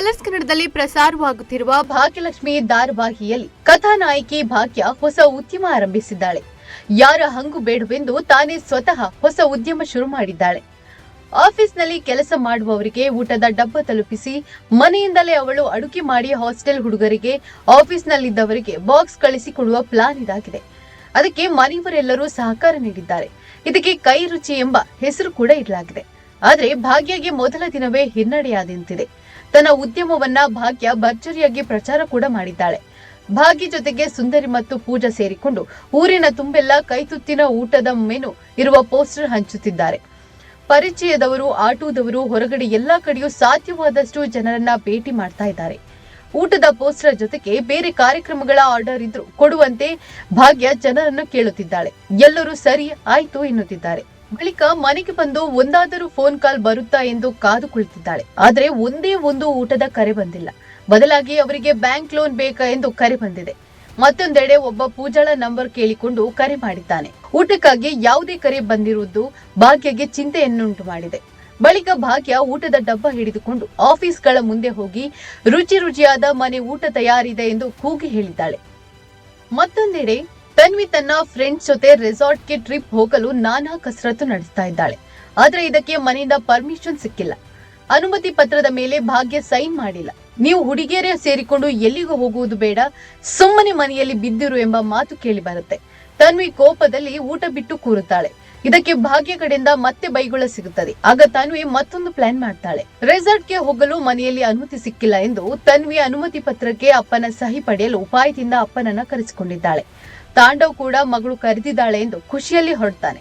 Colours ಕನ್ನಡದಲ್ಲಿ ಪ್ರಸಾರವಾಗುತ್ತಿರುವ ಭಾಗ್ಯಲಕ್ಷ್ಮಿ ಧಾರಾವಾಹಿಯಲ್ಲಿ ಕಥಾನಾಯಕಿ ಭಾಗ್ಯ ಹೊಸ ಉದ್ಯಮ ಆರಂಭಿಸಿದ್ದಾಳೆ. ಯಾರ ಹಂಗು ಬೇಡವೆಂದು ತಾನೇ ಸ್ವತಃ ಹೊಸ ಉದ್ಯಮ ಶುರು ಮಾಡಿದ್ದಾಳೆ. ಆಫೀಸ್ನಲ್ಲಿ ಕೆಲಸ ಮಾಡುವವರಿಗೆ ಊಟದ ಡಬ್ಬ ತಲುಪಿಸಿ, ಮನೆಯಿಂದಲೇ ಅವಳು ಅಡುಗೆ ಮಾಡಿ ಹಾಸ್ಟೆಲ್ ಹುಡುಗರಿಗೆ, ಆಫೀಸ್ನಲ್ಲಿದ್ದವರಿಗೆ ಬಾಕ್ಸ್ ಕಳಿಸಿಕೊಡುವ ಪ್ಲಾನ್ ಇದಾಗಿದೆ. ಅದಕ್ಕೆ ಮನೆಯವರೆಲ್ಲರೂ ಸಹಕಾರ ನೀಡಿದ್ದಾರೆ. ಇದಕ್ಕೆ ಕೈ ರುಚಿ ಎಂಬ ಹೆಸರು ಕೂಡ ಇಡಲಾಗಿದೆ ಆದರೆ ಭಾಗ್ಯಗೆ ಮೊದಲ ದಿನವೇ ಹಿನ್ನಡೆಯಾದಂತಿದೆ. ತನ್ನ ಉದ್ಯಮವನ್ನ ಭಾಗ್ಯ ಭರ್ಜರಿಯಾಗಿ ಪ್ರಚಾರ ಕೂಡ ಮಾಡಿದ್ದಾಳೆ. ಭಾಗ್ಯ ಜೊತೆಗೆ ಸುಂದರಿ ಮತ್ತು ಪೂಜಾ ಸೇರಿಕೊಂಡು ಊರಿನ ತುಂಬೆಲ್ಲ ಕೈತುತ್ತಿನ ಊಟದ ಮೆನು ಇರುವ ಪೋಸ್ಟರ್ ಹಂಚುತ್ತಿದ್ದಾರೆ. ಪರಿಚಯದವರು, ಆಟೋದವರು, ಹೊರಗಡೆ ಎಲ್ಲಾ ಕಡೆಯೂ ಸಾಧ್ಯವಾದಷ್ಟು ಜನರನ್ನ ಭೇಟಿ ಮಾಡ್ತಾ ಇದ್ದಾರೆ. ಊಟದ ಪೋಸ್ಟರ್ ಜೊತೆಗೆ ಬೇರೆ ಕಾರ್ಯಕ್ರಮಗಳ ಆರ್ಡರ್ ಇದ್ರು ಕೊಡುವಂತೆ ಭಾಗ್ಯ ಜನರನ್ನು ಕೇಳುತ್ತಿದ್ದಾಳೆ. ಎಲ್ಲರೂ ಸರಿ, ಆಯ್ತು ಎನ್ನುತ್ತಿದ್ದಾರೆ. ಬಳಿಕ ಮನೆಗೆ ಬಂದು ಒಂದಾದರೂ ಫೋನ್ ಕಾಲ್ ಬರುತ್ತಾ ಎಂದು ಕಾದು ಕುಳಿತಿದ್ದಾಳೆ ಆದರೆ ಒಂದೇ ಒಂದು ಊಟದ ಕರೆ ಬಂದಿಲ್ಲ. ಬದಲಾಗಿ ಅವರಿಗೆ ಬ್ಯಾಂಕ್ ಲೋನ್ ಬೇಕಾ ಎಂದು ಕರೆ ಬಂದಿದೆ. ಮತ್ತೊಂದೆಡೆ ಒಬ್ಬ ಪೂಜಾಳ ನಂಬರ್ ಕೇಳಿಕೊಂಡು ಕರೆ ಮಾಡಿದ್ದಾನೆ. ಊಟಕ್ಕಾಗಿ ಯಾವುದೇ ಕರೆ ಬಂದಿರುವುದು ಭಾಗ್ಯಗೆ ಚಿಂತೆಯನ್ನುಂಟು ಮಾಡಿದೆ. ಬಳಿಕ ಭಾಗ್ಯ ಊಟದ ಡಬ್ಬ ಹಿಡಿದುಕೊಂಡು ಆಫೀಸ್ಗಳ ಮುಂದೆ ಹೋಗಿ ರುಚಿ ರುಚಿಯಾದ ಮನೆ ಊಟ ತಯಾರಿದೆ ಎಂದು ಕೂಗಿ ಹೇಳಿದ್ದಾಳೆ. ಮತ್ತೊಂದೆಡೆ ತನ್ವಿ ತನ್ನ ಫ್ರೆಂಡ್ಸ್ ಜೊತೆ ರೆಸಾರ್ಟ್ಗೆ ಟ್ರಿಪ್ ಹೋಗಲು ನಾನಾ ಕಸರತ್ತು ನಡೆಸ್ತಾ ಇದ್ದಾಳೆ. ಆದ್ರೆ ಇದಕ್ಕೆ ಮನೆಯಿಂದ ಪರ್ಮಿಷನ್ ಸಿಕ್ಕಿಲ್ಲ. ಅನುಮತಿ ಪತ್ರದ ಮೇಲೆ ಭಾಗ್ಯ ಸೈನ್ ಮಾಡಿಲ್ಲ. ನೀವು ಹುಡುಗಿಯರೇ ಸೇರಿಕೊಂಡು ಎಲ್ಲಿಗೂ ಹೋಗುವುದು ಬೇಡ, ಸುಮ್ಮನೆ ಮನೆಯಲ್ಲಿ ಬಿದ್ದಿರು ಎಂಬ ಮಾತು ಕೇಳಿ ಬರುತ್ತೆ. ತನ್ವಿ ಕೋಪದಲ್ಲಿ ಊಟ ಬಿಟ್ಟು ಕೂರುತ್ತಾಳೆ. ಇದಕ್ಕೆ ಭಾಗ್ಯ ಕಡೆಯಿಂದ ಮತ್ತೆ ಬೈಗುಳ ಸಿಗುತ್ತದೆ. ಆಗ ತನ್ವಿ ಮತ್ತೊಂದು ಪ್ಲಾನ್ ಮಾಡ್ತಾಳೆ. ರೆಸಾರ್ಟ್ಗೆ ಹೋಗಲು ಮನೆಯಲ್ಲಿ ಅನುಮತಿ ಸಿಕ್ಕಿಲ್ಲ ಎಂದು ತನ್ವಿ ಅನುಮತಿ ಪತ್ರಕ್ಕೆ ಅಪ್ಪನ ಸಹಿ ಪಡೆಯಲು ಉಪಾಯದಿಂದ ಅಪ್ಪನನ್ನ ಕರೆಸಿಕೊಂಡಿದ್ದಾಳೆ. ತಾಂಡವ್ ಕೂಡ ಮಗಳು ಕರೆದಿದ್ದಾಳೆ ಎಂದು ಖುಷಿಯಲ್ಲಿ ಹೊರಡ್ತಾನೆ.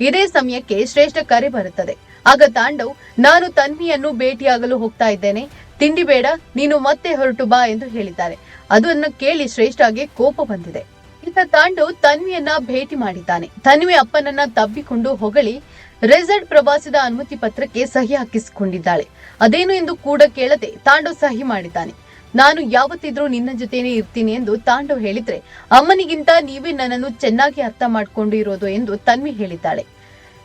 ಇದೇ ಸಮಯಕ್ಕೆ ಶ್ರೇಷ್ಠ ಕರೆ ಬರುತ್ತದೆ. ಆಗ ತಾಂಡವ್, ನಾನು ತನ್ವಿಯನ್ನು ಭೇಟಿಯಾಗಲು ಹೋಗ್ತಾ ಇದ್ದೇನೆ. ತಿಂಡಿ ಬೇಡ, ನೀನು ಮತ್ತೆ ಹೊರಟು ಬಾ ಎಂದು ಹೇಳಿದ್ದಾರೆ. ಅದನ್ನು ಕೇಳಿ ಶ್ರೇಷ್ಠಗೆ ಕೋಪ ಬಂದಿದೆ. ಈಗ ತಾಂಡವ್ ತನ್ವಿಯನ್ನ ಭೇಟಿ ಮಾಡಿದ್ದಾನೆ. ತನ್ವಿ ಅಪ್ಪನನ್ನ ತಬ್ಬಿಕೊಂಡು ಹೊಗಳಿ ರೆಸಾರ್ಟ್ ಪ್ರವಾಸದ ಅನುಮತಿ ಪತ್ರಕ್ಕೆ ಸಹಿ ಹಾಕಿಸಿಕೊಂಡಿದ್ದಾಳೆ. ಅದೇನು ಎಂದು ಕೂಡ ಕೇಳದೆ ತಾಂಡವ್ ಸಹಿ ಮಾಡಿದ್ದಾನೆ. ನಾನು ಯಾವತ್ತಿದ್ರೂ ನಿನ್ನ ಜೊತೆನೇ ಇರ್ತೀನಿ ಎಂದು ತಾಂಡವ್ ಹೇಳಿದ್ರೆ, ಅಮ್ಮನಿಗಿಂತ ನೀವೇ ನನ್ನನ್ನು ಚೆನ್ನಾಗಿ ಅರ್ಥ ಮಾಡ್ಕೊಂಡು ಇರೋದು ಎಂದು ತನ್ವಿ ಹೇಳಿದ್ದಾಳೆ.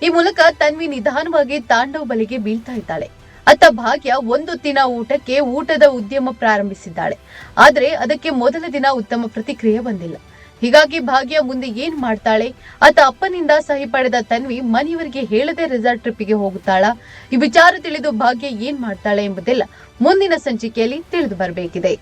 ಈ ಮೂಲಕ ತನ್ವಿ ನಿಧಾನವಾಗಿ ತಾಂಡವ್ ಬಲಿಗೆ ಬೀಳ್ತಾ ಇದ್ದಾಳೆ. ಅತ್ತ ಭಾಗ್ಯ ಒಂದು ದಿನ ಊಟಕ್ಕೆ ಊಟದ ಉದ್ಯಮ ಪ್ರಾರಂಭಿಸಿದ್ದಾಳೆ. ಆದರೆ ಅದಕ್ಕೆ ಮೊದಲ ದಿನ ಉತ್ತಮ ಪ್ರತಿಕ್ರಿಯೆ ಬಂದಿಲ್ಲ. ಹೀಗಾಗಿ ಭಾಗ್ಯ ಮುಂದೆ ಏನ್ ಮಾಡ್ತಾಳೆ? ಆತ ಅಪ್ಪನಿಂದ ಸಹಿ ಪಡೆದ ತನ್ವಿ ಮನೆಯವರಿಗೆ ಹೇಳದೆ ರೆಸಾರ್ಟ್ ಟ್ರಿಪ್ಗೆ ಹೋಗುತ್ತಾಳ. ಈ ವಿಚಾರ ತಿಳಿದು ಭಾಗ್ಯ ಏನ್ ಮಾಡ್ತಾಳೆ ಎಂಬುದೆಲ್ಲ ಮುಂದಿನ ಸಂಚಿಕೆಯಲ್ಲಿ ತಿಳಿದು ಬರಬೇಕಿದೆ.